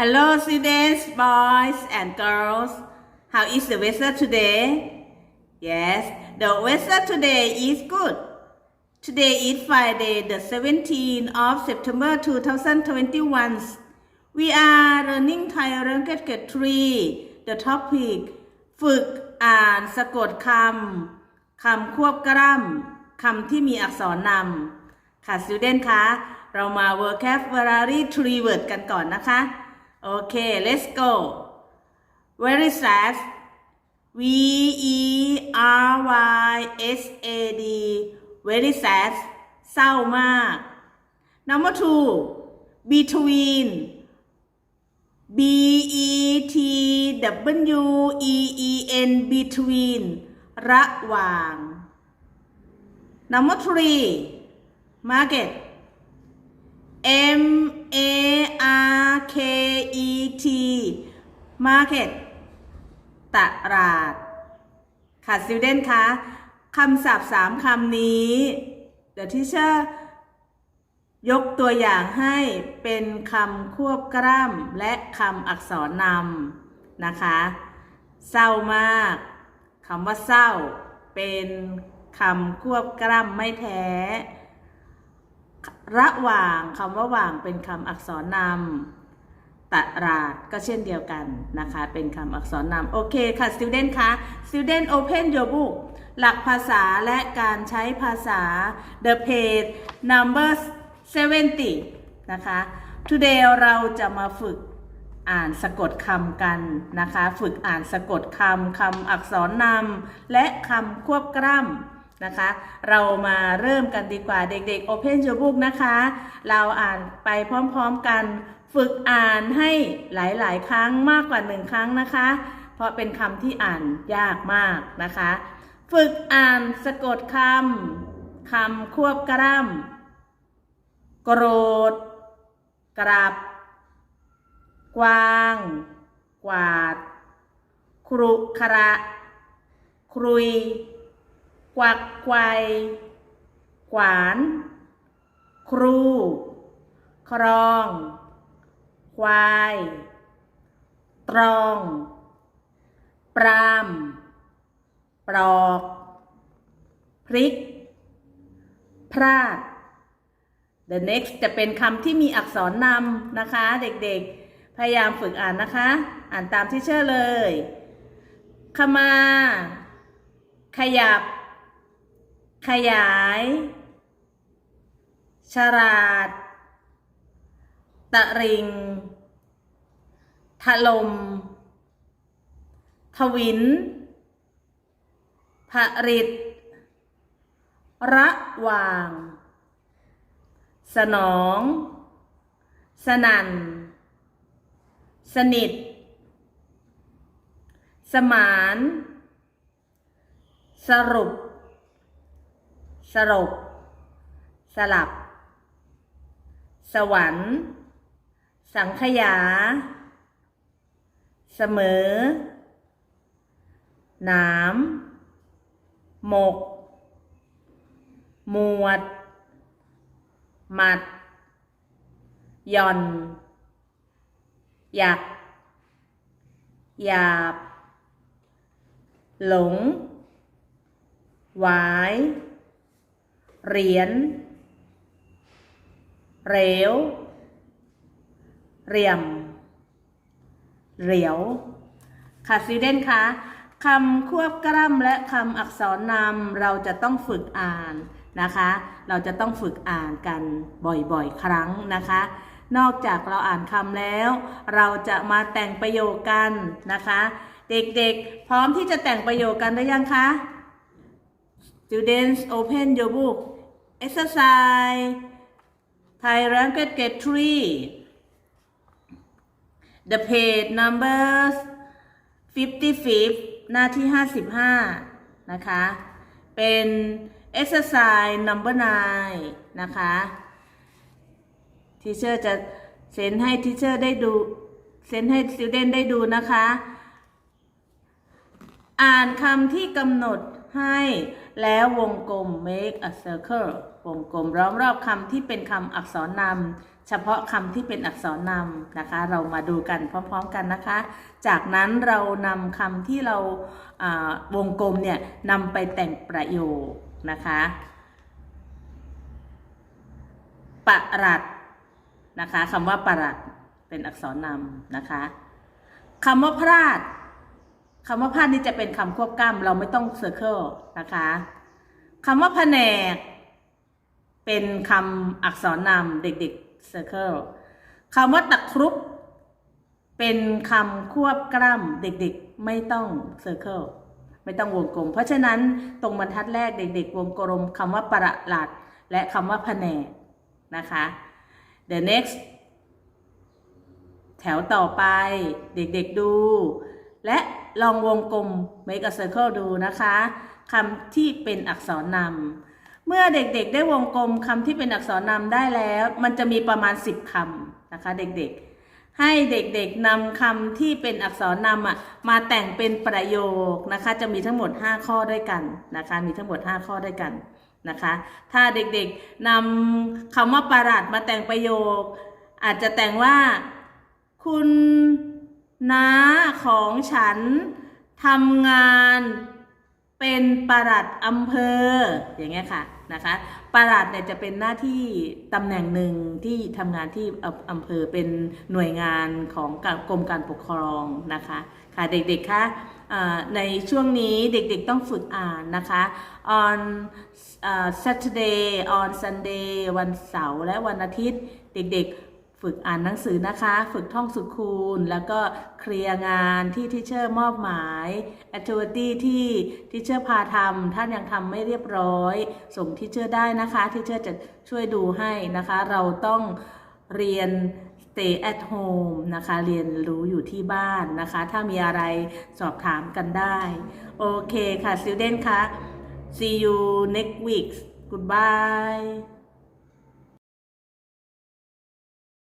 Hello, students, boys and girls. How is the weather today? Yes, the weather today is good. Today is Friday, the 17th of September 2021. We are learning Thai language grade 3. The topic ฝึกอ่านสะกดคำ คำควบกล้ำ คำที่มีอักษรนำ ค่ะ student คะ เรามา vocabulary tree word กันก่อนนะคะ โอเค let's go very sad V E R Y S A D very sad เศร้ามาก number two between B E T W E E N between ระหว่าง number three market M A R K E T market ตลาด ค่ะ student คะคำศัพท์สามคำนี้เดี๋ยวที่เชอร์ยกตัวอย่างให้เป็นคำควบกล้ำและคำอักษรนำนะคะ เศร้ามากคำว่าเศร้า เป็นคำควบกล้ำไม่แท้ ระหว่างคำว่าหว่างเป็นคำอักษรนำตลาดก็เช่นเดียวกันนะคะ เป็นคำอักษรนำโอเคค่ะ student คะ student open your book หลักภาษาและการใช้ภาษา the page number 70 นะคะ today เราจะมาฝึกอ่านสะกดคำกันนะคะ ฝึกอ่านสะกดคำคำอักษรนำและคำควบกล้ำ นะคะ เรามาเริ่มกันดีกว่าเด็กๆ Open your book นะคะ เราอ่านไปพร้อมๆกัน ฝึกอ่านให้หลายๆ ครั้งมากกว่าหนึ่งครั้งนะคะ เพราะเป็นคำที่อ่านยากมากนะคะ ฝึกอ่านสะกดคำคำควบกล้ำโกรธ กรับกวาง กวาด ครุขระ ครุย กวักไกวขวาน ครู ครอง ควาย ตรอง ปราม ปลอก พริก พลาด The next จะเป็นคำที่มีอักษรนำนะคะ เด็กๆ พยายามฝึกอ่านนะคะ อ่านตามที่เชื่อเลยขมา ขยับ ขยาย ฉลาด ตะริง ถลม ทวิน ผริต ระหว่าง สนอง สนัน สนิท สมาน สรุป สรบสลับ สวรรค์ สังขยา เสมอ หนาม หมก หมวด หมัด หย่อน หยัก หยาบ หลง หวาย เหรียญเหลวเหลี่ยม เหลียว ค่ะซีเดนคะคำควบกล้ำและคำอักษรนำเราจะต้องฝึกอ่านนะคะ เราจะต้องฝึกอ่านกันบ่อยๆ ครั้งนะคะ นอกจากเราอ่านคำแล้ว เราจะมาแต่งประโยคกันนะคะ เด็กๆ พร้อมที่จะแต่งประโยคกันหรือยังคะ Students open your book exercise Thai language grade 3 The page number 55 หน้าที่ 55 นะคะ เป็น exercise number 9 นะคะทีเชอร์จะเซ็นให้ทีเชอร์ได้ดูเซ็นให้ student ได้ดูนะคะ อ่านคำที่กำหนด ให้ แล้ววงกลม make a circle วงกลมล้อมรอบคำที่เป็นคำอักษรนำเฉพาะคำที่เป็นอักษรนำนะคะ เรามาดูกันพร้อมๆกันนะคะ จากนั้นเรานำคำที่เราวงกลมเนี่ยนำไปแต่งประโยคนะคะประหลัดนะคะคำว่าประหลัดเป็นอักษรนำนะคะคำว่าพลาด คำว่าพลาดนี่จะเป็นคำควบกล้ำเราไม่ต้องเซอร์เคิลนะคะคำว่าแผนก เป็นคำอักษรนำเด็กๆ circle คำว่าตะครุบเป็นคำควบกล้ำเด็กๆ ไม่ต้อง circle ไม่ต้องวงกลม เพราะฉะนั้นตรงบรรทัดแรกเด็กๆ วงกลมคำว่าประหลัดและคำว่าแผนกนะคะ the next แถวต่อไปเด็กๆดู และ ลองวงกลม make a circle ดูนะคะคำที่เป็นอักษรนำเมื่อเด็กๆได้วงกลมคำที่เป็นอักษรนำได้แล้ว มันจะมีประมาณ 10คำนะคะเด็กๆ ให้เด็กๆนำคำที่เป็นอักษรนำอะมาแต่งเป็นประโยคนะคะจะมีทั้งหมด 5 ข้อด้วยกันนะคะมีทั้งหมด 5 ข้อด้วยกันนะคะถ้าเด็กๆนำคำว่าประหลาดมาแต่งประโยค อาจจะแต่งว่าคุณ น้าของฉันทำงานเป็นประหลัดอำเภออย่างเงี้ยค่ะนะคะประหลัดเนี่ยจะเป็นหน้าที่ตำแหน่งหนึ่งที่ทำงานที่อำเภอเป็นหน่วยงานของกรมการปกครองนะคะค่ะเด็กๆคะอ่าในช่วงนี้เด็กๆต้องฝึกอ่านนะคะ on อ่า Saturday on Sunday วันเสาร์และวันอาทิตย์ เด็กๆ ฝึกอ่านหนังสือนะคะ ฝึกท่องสุขคูณ แล้วก็เคลียร์งานที่ทิเชอร์มอบหมาย activity ที่ทิเชอร์พาทำท่านยังทำไม่เรียบร้อย ส่งทิเชอร์ได้นะคะทิเชอร์จะช่วยดูให้นะคะ เราต้องเรียน stay at home นะคะ เรียนรู้อยู่ที่บ้านนะคะ ถ้ามีอะไรสอบถามกันได้ โอเคค่ะ student คะ see you next week goodbye